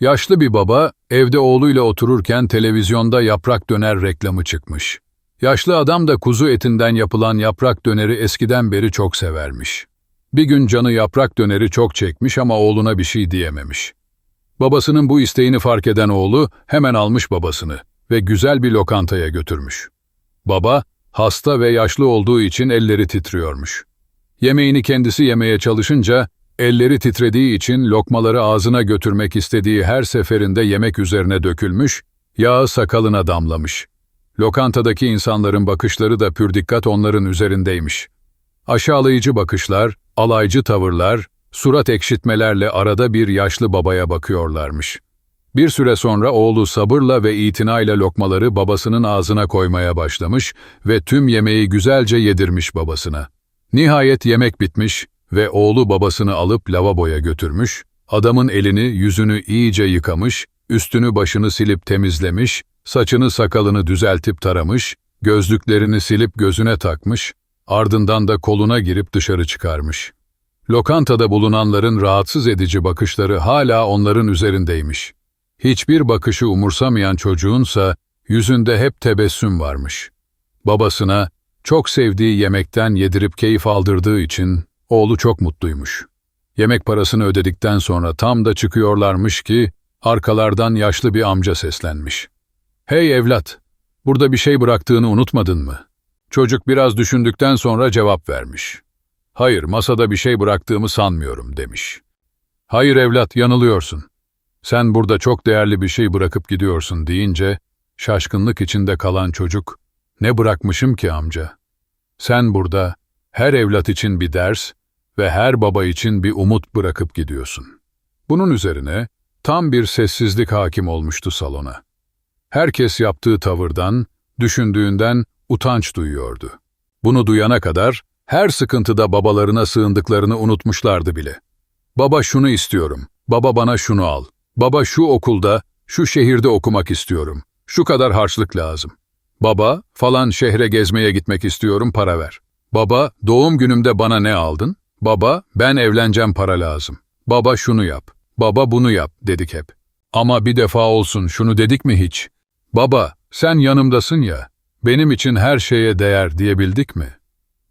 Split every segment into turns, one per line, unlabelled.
Yaşlı bir baba evde oğluyla otururken televizyonda yaprak döner reklamı çıkmış. Yaşlı adam da kuzu etinden yapılan yaprak döneri eskiden beri çok severmiş. Bir gün canı yaprak döneri çok çekmiş ama oğluna bir şey diyememiş. Babasının bu isteğini fark eden oğlu hemen almış babasını ve güzel bir lokantaya götürmüş. Baba, hasta ve yaşlı olduğu için elleri titriyormuş. Yemeğini kendisi yemeye çalışınca, elleri titrediği için lokmaları ağzına götürmek istediği her seferinde yemek üzerine dökülmüş, yağı sakalına damlamış. Lokantadaki insanların bakışları da pür dikkat onların üzerindeymiş. Aşağılayıcı bakışlar, alaycı tavırlar, surat ekşitmelerle arada bir yaşlı babaya bakıyorlarmış. Bir süre sonra oğlu sabırla ve itinayla lokmaları babasının ağzına koymaya başlamış ve tüm yemeği güzelce yedirmiş babasına. Nihayet yemek bitmiş ve oğlu babasını alıp lavaboya götürmüş, adamın elini, yüzünü iyice yıkamış, üstünü başını silip temizlemiş, saçını sakalını düzeltip taramış, gözlüklerini silip gözüne takmış, ardından da koluna girip dışarı çıkarmış. Lokantada bulunanların rahatsız edici bakışları hala onların üzerindeymiş. Hiçbir bakışı umursamayan çocuğunsa yüzünde hep tebessüm varmış. Babasına çok sevdiği yemekten yedirip keyif aldırdığı için oğlu çok mutluymuş. Yemek parasını ödedikten sonra tam da çıkıyorlarmış ki arkalardan yaşlı bir amca seslenmiş. Hey evlat, burada bir şey bıraktığını unutmadın mı? Çocuk biraz düşündükten sonra cevap vermiş. Hayır, masada bir şey bıraktığımı sanmıyorum demiş. Hayır evlat, yanılıyorsun. Sen burada çok değerli bir şey bırakıp gidiyorsun deyince, şaşkınlık içinde kalan çocuk, ne bırakmışım ki amca? Sen burada her evlat için bir ders ve her baba için bir umut bırakıp gidiyorsun. Bunun üzerine tam bir sessizlik hakim olmuştu salona. Herkes yaptığı tavırdan, düşündüğünden utanç duyuyordu. Bunu duyana kadar her sıkıntıda babalarına sığındıklarını unutmuşlardı bile. Baba şunu istiyorum, baba bana şunu al, baba şu okulda, şu şehirde okumak istiyorum, şu kadar harçlık lazım. Baba, falan şehre gezmeye gitmek istiyorum, para ver. Baba, doğum günümde bana ne aldın? Baba, ben evleneceğim para lazım. Baba şunu yap, baba bunu yap dedik hep. Ama bir defa olsun şunu dedik mi hiç? Baba, sen yanımdasın ya, benim için her şeye değer diyebildik mi?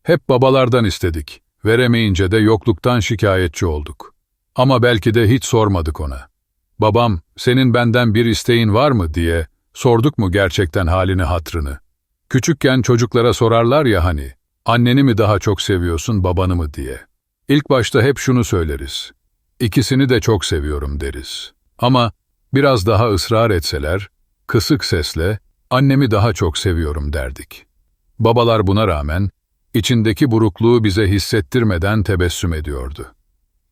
Hep babalardan istedik, veremeyince de yokluktan şikayetçi olduk. Ama belki de hiç sormadık ona. Babam, senin benden bir isteğin var mı diye sorduk mu gerçekten halini hatrını? Küçükken çocuklara sorarlar ya hani, anneni mi daha çok seviyorsun babanı mı diye. İlk başta hep şunu söyleriz. İkisini de çok seviyorum deriz. Ama biraz daha ısrar etseler, kısık sesle annemi daha çok seviyorum derdik. Babalar buna rağmen içindeki burukluğu bize hissettirmeden tebessüm ediyordu.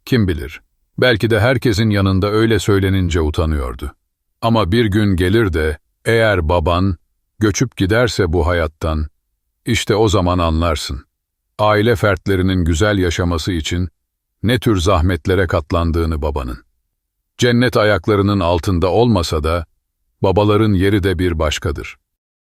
Kim bilir, belki de herkesin yanında öyle söylenince utanıyordu. Ama bir gün gelir de eğer baban göçüp giderse bu hayattan, işte o zaman anlarsın. Aile fertlerinin güzel yaşaması için ne tür zahmetlere katlandığını babanın. Cennet ayaklarının altında olmasa da babaların yeri de bir başkadır.